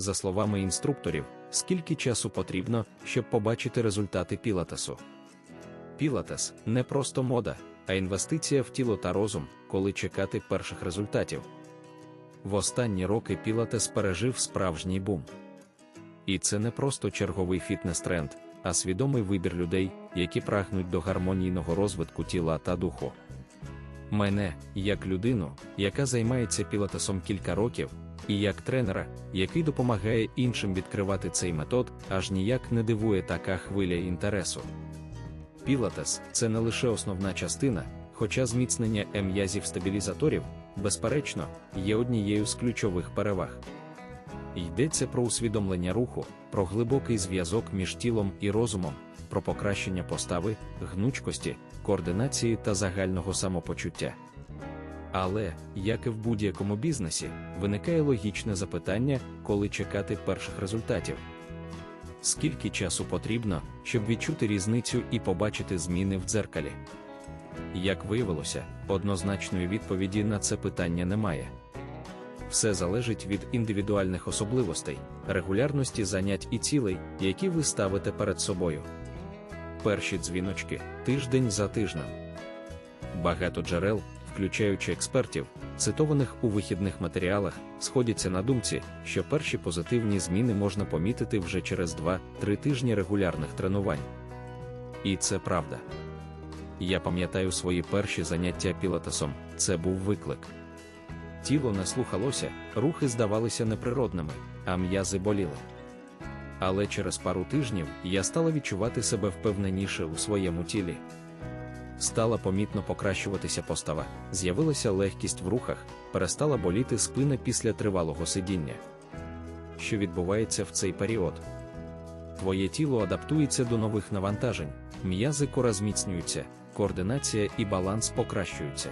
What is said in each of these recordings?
За словами інструкторів, скільки часу потрібно, щоб побачити результати пілатесу. Пілатес не просто мода, а інвестиція в тіло та розум, коли чекати перших результатів. В останні роки пілатес пережив справжній бум. І це не просто черговий фітнес-тренд, а свідомий вибір людей, які прагнуть до гармонійного розвитку тіла та духу. Мене, як людину, яка займається пілатесом кілька років, і як тренера, який допомагає іншим відкривати цей метод, аж ніяк не дивує така хвиля інтересу. Пілатес це не лише основна частина, хоча зміцнення м'язів стабілізаторів, безперечно, є однією з ключових переваг. Йдеться про усвідомлення руху, про глибокий зв'язок між тілом і розумом, про покращення постави, гнучкості, координації та загального самопочуття. Але, як і в будь-якому бізнесі, виникає логічне запитання, коли чекати перших результатів. Скільки часу потрібно, щоб відчути різницю і побачити зміни в дзеркалі? Як виявилося, однозначної відповіді на це питання немає. Все залежить від індивідуальних особливостей, регулярності занять і цілей, які ви ставите перед собою. Перші дзвіночки тиждень за тижнем. Багато джерел, включаючи експертів, цитованих у вихідних матеріалах, сходяться на думці, що перші позитивні зміни можна помітити вже через 2-3 тижні регулярних тренувань. І це правда. Я пам'ятаю свої перші заняття пілатесом, це був виклик. Тіло не слухалося, рухи здавалися неприродними, а м'язи боліли. Але через пару тижнів я стала відчувати себе впевненіше у своєму тілі. Стала помітно покращуватися постава, з'явилася легкість в рухах, перестала боліти спина після тривалого сидіння. Що відбувається в цей період? Твоє тіло адаптується до нових навантажень, м'язи кора зміцнюються, координація і баланс покращуються.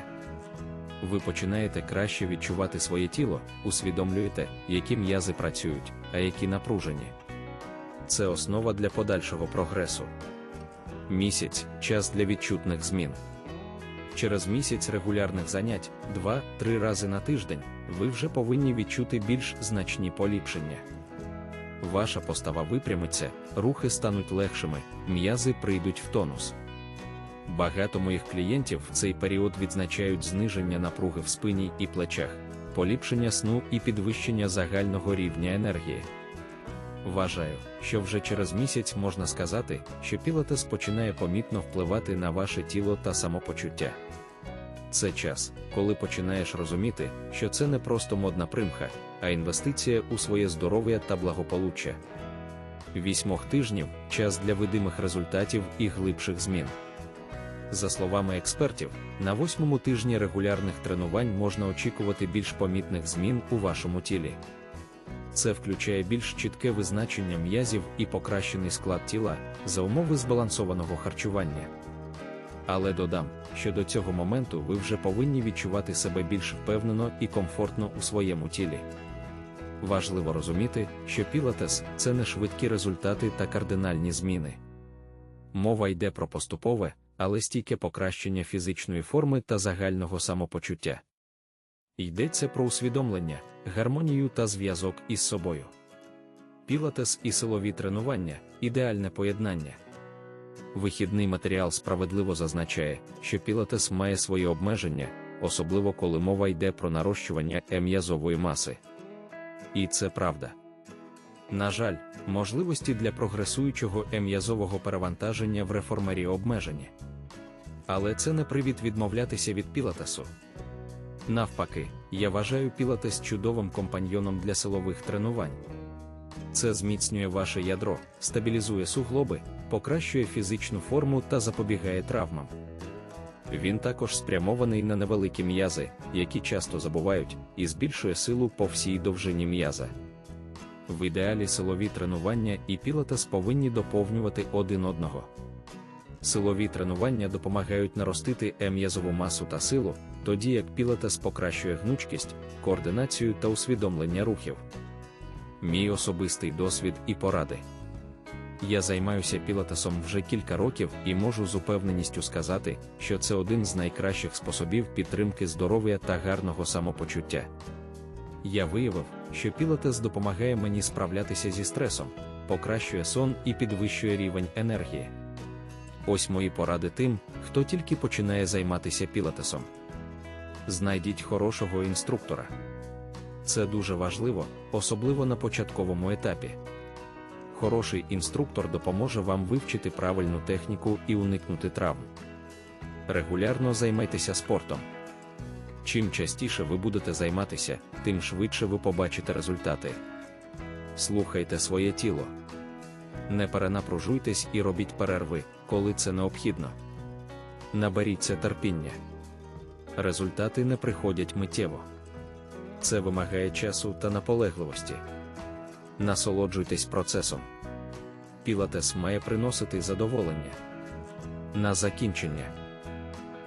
Ви починаєте краще відчувати своє тіло, усвідомлюєте, які м'язи працюють, а які напружені. Це основа для подальшого прогресу. Місяць час для відчутних змін. Через місяць регулярних занять 2-3 рази на тиждень ви вже повинні відчути більш значні поліпшення. Ваша постава випрямиться, рухи стануть легшими, м'язи прийдуть в тонус. Багато моїх клієнтів в цей період відзначають зниження напруги в спині і плечах, поліпшення сну і підвищення загального рівня енергії. Вважаю, що вже через місяць можна сказати, що пілатес починає помітно впливати на ваше тіло та самопочуття. Це час, коли починаєш розуміти, що це не просто модна примха, а інвестиція у своє здоров'я та благополуччя. Вісьмох тижнів час для видимих результатів і глибших змін. За словами експертів, на восьмому тижні регулярних тренувань можна очікувати більш помітних змін у вашому тілі. Це включає більш чітке визначення м'язів і покращений склад тіла за умови збалансованого харчування. Але додам, що до цього моменту ви вже повинні відчувати себе більш впевнено і комфортно у своєму тілі. Важливо розуміти, що пілатес це не швидкі результати та кардинальні зміни. Мова йде про поступове, але стійке покращення фізичної форми та загального самопочуття. Йдеться про усвідомлення, гармонію та зв'язок із собою. Пілатес і силові тренування ідеальне поєднання. Вихідний матеріал справедливо зазначає, що пілатес має свої обмеження, особливо коли мова йде про нарощування м'язової маси. І це правда. На жаль, можливості для прогресуючого м'язового перевантаження в реформері обмежені. Але це не привід відмовлятися від пілатесу. Навпаки, я вважаю пілатес чудовим компаньйоном для силових тренувань. Це зміцнює ваше ядро, стабілізує суглоби, покращує фізичну форму та запобігає травмам. Він також спрямований на невеликі м'язи, які часто забувають, і збільшує силу по всій довжині м'яза. В ідеалі силові тренування і пілатес повинні доповнювати один одного. Силові тренування допомагають наростити м'язову масу та силу, тоді як пілатес покращує гнучкість, координацію та усвідомлення рухів. Мій особистий досвід і поради. Я займаюся пілатесом вже кілька років і можу з упевненістю сказати, що це один з найкращих способів підтримки здоров'я та гарного самопочуття. Я виявив, що пілатес допомагає мені справлятися зі стресом, покращує сон і підвищує рівень енергії. Ось мої поради тим, хто тільки починає займатися пілатесом. Знайдіть хорошого інструктора. Це дуже важливо, особливо на початковому етапі. Хороший інструктор допоможе вам вивчити правильну техніку і уникнути травм. Регулярно займайтеся спортом. Чим частіше ви будете займатися, тим швидше ви побачите результати. Слухайте своє тіло. Не перенапружуйтесь і робіть перерви, коли це необхідно. Наберіться терпіння. Результати не приходять миттєво. Це вимагає часу та наполегливості. Насолоджуйтесь процесом. Пілатес має приносити задоволення. На закінчення.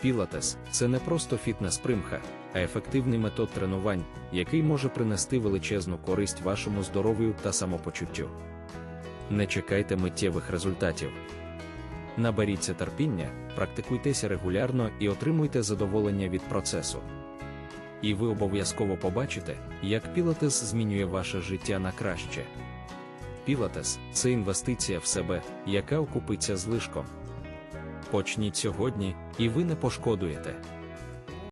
Пілатес це не просто фітнес-примха, а ефективний метод тренувань, який може принести величезну користь вашому здоров'ю та самопочуттю. Не чекайте миттєвих результатів. Наберіться терпіння, практикуйтеся регулярно і отримуйте задоволення від процесу. І ви обов'язково побачите, як пілатес змінює ваше життя на краще. Пілатес це інвестиція в себе, яка окупиться злишком. Почніть сьогодні, і ви не пошкодуєте.